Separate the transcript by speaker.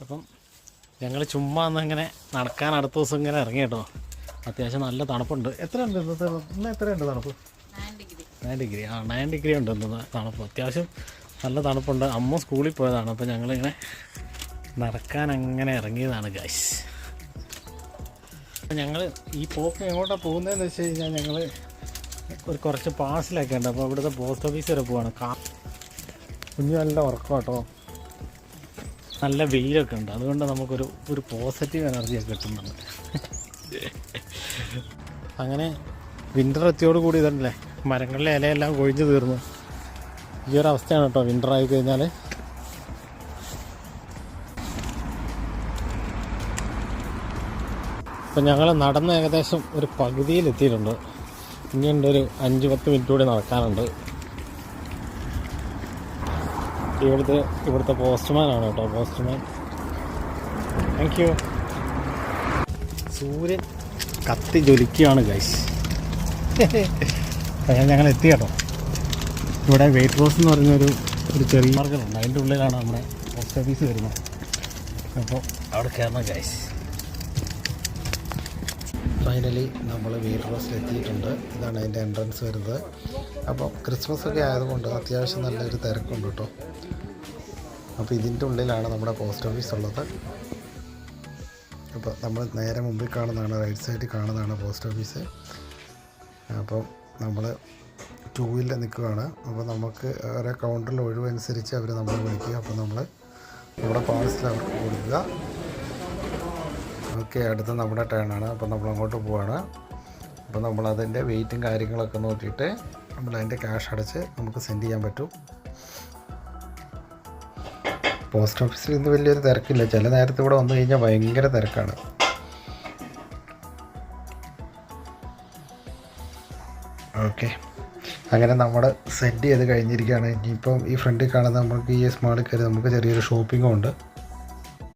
Speaker 1: അപ്പം ഞങ്ങൾ ചുമ്മാ ഒന്ന് ഇങ്ങനെ നടക്കാൻ അടുത്ത ദിവസം ഇങ്ങനെ ഇറങ്ങി കേട്ടോ. അത്യാവശ്യം നല്ല തണുപ്പുണ്ട്. എത്രയുണ്ട് ഉണ്ട് ഇന്നത്തെ ഇന്ന് എത്രയുണ്ട് തണുപ്പ്? നയൻ ഡിഗ്രി ആ നയൻ ഡിഗ്രി ഉണ്ട് ഇന്ന് തണുപ്പ്. അത്യാവശ്യം നല്ല തണുപ്പുണ്ട്. അമ്മ സ്കൂളിൽ പോയതാണ്. അപ്പോൾ ഞങ്ങളിങ്ങനെ നടക്കാൻ അങ്ങനെ ഇറങ്ങിയതാണ് ഗൈസ് അപ്പം ഞങ്ങൾ ഈ പോക്ക് എങ്ങോട്ടാണ് പോകുന്നതെന്ന് വെച്ച് കഴിഞ്ഞാൽ ഞങ്ങൾ ഒരു കുറച്ച് പാഴ്സലൊക്കെ ഉണ്ട്. അപ്പോൾ ഇവിടുത്തെ പോസ്റ്റ് ഓഫീസ് വരെ പോവാണ്. കാ കുഞ്ഞു നല്ല ഉറക്കം കേട്ടോ. നല്ല വെയിലൊക്കെ ഉണ്ട്. അതുകൊണ്ട് നമുക്കൊരു ഒരു പോസിറ്റീവ് എനർജിയൊക്കെ കിട്ടുന്നുണ്ട്. അങ്ങനെ വിന്റർ എത്തിയോട് കൂടി ഇതല്ലേ? മരങ്ങളിലെ ഇലയെല്ലാം കൊഴിഞ്ഞു തീർന്നു. ഈ ഒരു അവസ്ഥയാണ് കേട്ടോ വിന്റർ ആയി കഴിഞ്ഞാൽ ഇപ്പം ഞങ്ങൾ നടന്ന് ഏകദേശം ഒരു പകുതിയിൽ എത്തിയിട്ടുണ്ട് ഇനിയുണ്ട് ഒരു അഞ്ച് പത്ത് മിനിറ്റ് കൂടി നടക്കാനുണ്ട്. ഇവിടുത്തെ ഇവിടുത്തെ പോസ്റ്റ്മാനാണ് കേട്ടോ പോസ്റ്റ്മാൻ താങ്ക് യു സൂര്യൻ കത്തി ജ്വലിക്കുകയാണ് ഗൈസ് അങ്ങനെ ഞങ്ങൾ എത്തി കേട്ടോ. ഇവിടെ വെയിറ്റ് റോസ് എന്ന് പറഞ്ഞൊരു ഒരു ചെറിയ മാർഗമുണ്ട് അതിന്റെ ഉള്ളിലാണ് നമ്മുടെ പോസ്റ്റ് ഓഫീസ് വരുന്നത്. അപ്പോൾ അവിടെ കയറണം ഗൈസ് ഫൈനലി നമ്മൾ വെയിറ്റ് റോസിൽ എത്തിയിട്ടുണ്ട്. ഇതാണ് അതിന്റെ എൻട്രൻസ് വരുന്നത്. അപ്പോൾ ക്രിസ്മസ് ഒക്കെ ആയതുകൊണ്ട് അത്യാവശ്യം നല്ലൊരു തിരക്കുണ്ട് കേട്ടോ. അപ്പോൾ ഇതിന്റെ ഉള്ളിലാണ് നമ്മുടെ പോസ്റ്റ് ഓഫീസ് ഉള്ളത്. അപ്പോൾ നമ്മൾ നേരെ മുമ്പിൽ കാണുന്നതാണ് റൈറ്റ് സൈഡിൽ കാണുന്നതാണ് പോസ്റ്റ് ഓഫീസ്. അപ്പം നമ്മൾ ടൂ വീലർ നിൽക്കുകയാണ്. അപ്പോൾ നമുക്ക് ഓരോ കൗണ്ടറിൽ ഒഴിവനുസരിച്ച് അവർ നമ്മളെ വിളിക്കുക അപ്പോൾ നമ്മൾ നമ്മുടെ പാഴ്സൽ അവർക്ക് കൊടുക്കുക. ഓക്കെ അടുത്ത നമ്മുടെ ടേണാണ്. അപ്പോൾ നമ്മൾ അങ്ങോട്ട് പോവാണ്. അപ്പോൾ നമ്മൾ അതിന്റെ വെയിറ്റും കാര്യങ്ങളൊക്കെ നോക്കിയിട്ട് നമ്മൾ അതിന്റെ ക്യാഷ് അടച്ച് നമുക്ക് സെൻഡ് ചെയ്യാൻ പറ്റും. പോസ്റ്റ് ഓഫീസിൽ ഇന്ന് വലിയൊരു തിരക്കില്ല. ചില നേരത്തെ ഇവിടെ വന്നു കഴിഞ്ഞാൽ ഭയങ്കര തിരക്കാണ്. ഓക്കെ. അങ്ങനെ നമ്മൾ സെൻഡ് ചെയ്ത് കഴിഞ്ഞിരിക്കുകയാണ്. ഇനിയിപ്പം ഈ ഫ്രണ്ടിൽ കാണുന്ന നമുക്ക് ഈ സ്മാളിൽ കയറി നമുക്ക് ചെറിയൊരു ഷോപ്പിംഗും ഉണ്ട്.